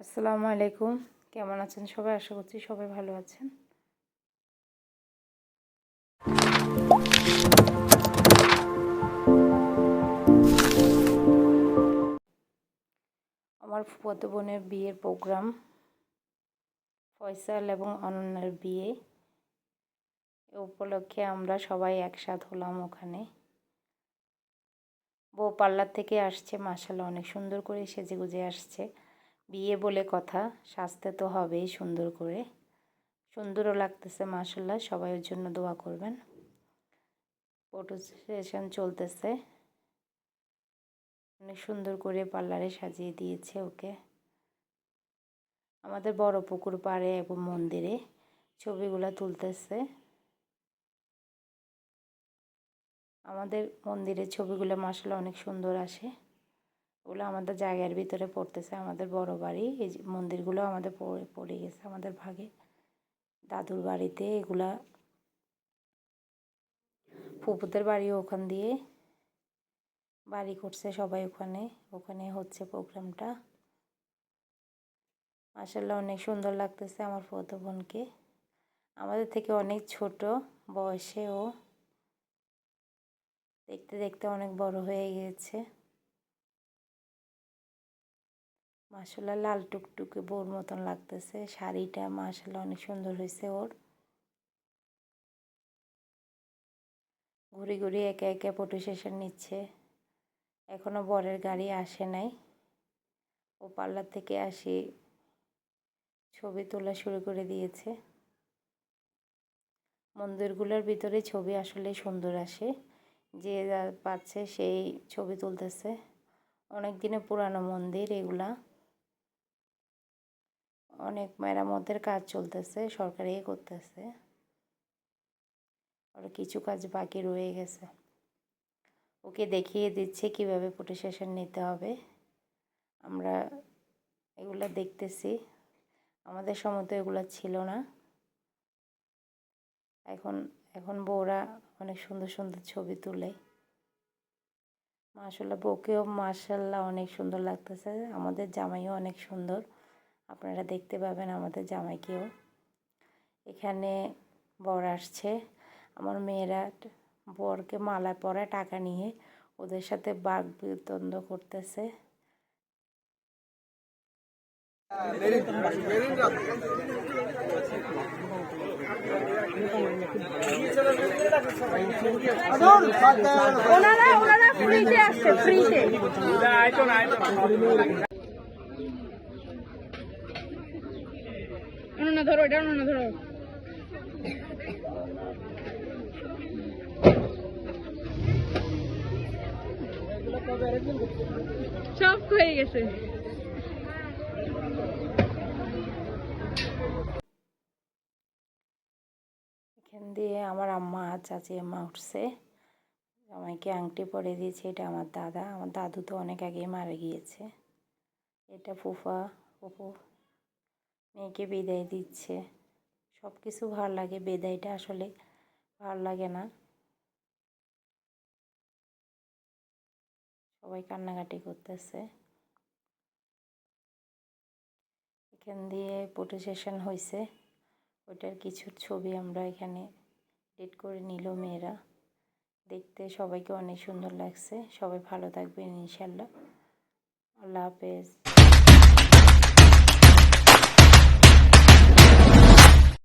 আসসালামু আলাইকুম। কেমন আছেন সবাই? আশা করছি সবাই ভালো আছেন। আমার ফুফাতো বোনের বিয়ের প্রোগ্রাম, ফয়সাল এবং অনন্যার বিয়ে, এ উপলক্ষে আমরা সবাই একসাথ হলাম ওখানে। বউ পার্লার থেকে আসছে মাসাল্লাহ অনেক সুন্দর করে সেজে গুজে আসছে। বিয়ে বলে কথা, সাজতে তো হবেই সুন্দর করে। সুন্দরও লাগতেছে মাসাল্লাহ সবাই ওর জন্য দোয়া করবেন। ফটো সেশন চলতেছে। অনেক সুন্দর করে পার্লারে সাজিয়ে দিয়েছে ওকে। আমাদের বড় পুকুর পাড়ে এবং মন্দিরে ছবিগুলো তুলতেছে। আমাদের মন্দিরের ছবিগুলো মাসাল্লাহ অনেক সুন্দর আসে। ওগুলো আমাদের জায়গার ভিতরে পড়তেছে, আমাদের বড় বাড়ি। এই মন্দিরগুলো আমাদের পড়ে পড়ে গেছে আমাদের ভাগে। দাদুর বাড়িতে এগুলা। ফুপুদের বাড়ি ওখান দিয়ে। বাড়ি করছে সবাই ওখানে। ওখানে হচ্ছে প্রোগ্রামটা। মাসাল্লাহ অনেক সুন্দর লাগতেছে আমার ফতো বোনকে। আমাদের থেকে অনেক ছোট বয়সে ও দেখতে দেখতে অনেক বড় হয়ে গিয়েছে মাসাল্লাহ লাল টুকটুকে বোর মতন লাগতেছে। শাড়িটা মাসাল্লাহ অনেক সুন্দর হয়েছে ওর। ঘুরে ঘুরে একে একে ফটো সেশন নিচ্ছে। এখনও বরের গাড়ি আসে নাই। ও পার্লার থেকে আসি। ছবি তোলা শুরু করে দিয়েছে। মন্দিরগুলোর ভিতরে ছবি আসলে সুন্দর আসে। যে যা পাচ্ছে সেই ছবি তুলতেছে। অনেক দিনে পুরানো মন্দির এগুলা। অনেক মেরামতের কাজ চলতেছে সরকারি করতেছে। আর কিছু কাজ বাকি রয়ে গেছে। ওকে দেখিয়ে দিচ্ছে কীভাবে ফটো নিতে হবে। আমরা এগুলো দেখতেছি। আমাদের সময় তো এগুলো ছিল না। এখন এখন বউরা অনেক সুন্দর সুন্দর ছবি তুলে। মাসাল্লাহ বউকেও মাসাল্লাহ অনেক সুন্দর লাগতেছে। আমাদের জামাইও অনেক সুন্দর। আপনারা দেখতে পাবেন আমাদের জামাইকেও। এখানে বর আসছে। আমার মেয়েরা বরকে মালা পরা টাকা নিয়ে ওদের সাথে বাঘ বিতন্দ করতেছে। ওনারা ওনারা ফ্রিতে আসছে ফ্রিতে না ধরো, এটা না ধরো। সব হয়ে গেছে। এখান দিয়ে আমার আম্মা, চাচি, আম্মা উঠছে। আমাকে আংটি পরে দিয়েছে, এটা আমার দাদা। আমার দাদু তো অনেক আগেই মারা গিয়েছে। এটা ফুফা, ফুফু। মেয়েকে বিদায় দিচ্ছে। সব কিছু ভালো লাগে, বিদায়টা আসলে ভালো লাগে না। সবাই কান্নাকাটি করতেছে। এখান দিয়ে ফটো সেশন হয়েছে ওটার কিছু ছবি আমরা এখানে এডিট করে নিল মেয়েরা। দেখতে সবাইকে অনেক সুন্দর লাগছে। সবাই ভালো থাকবেন ইনশাল্লাহ। আল্লাহ হাফেজ।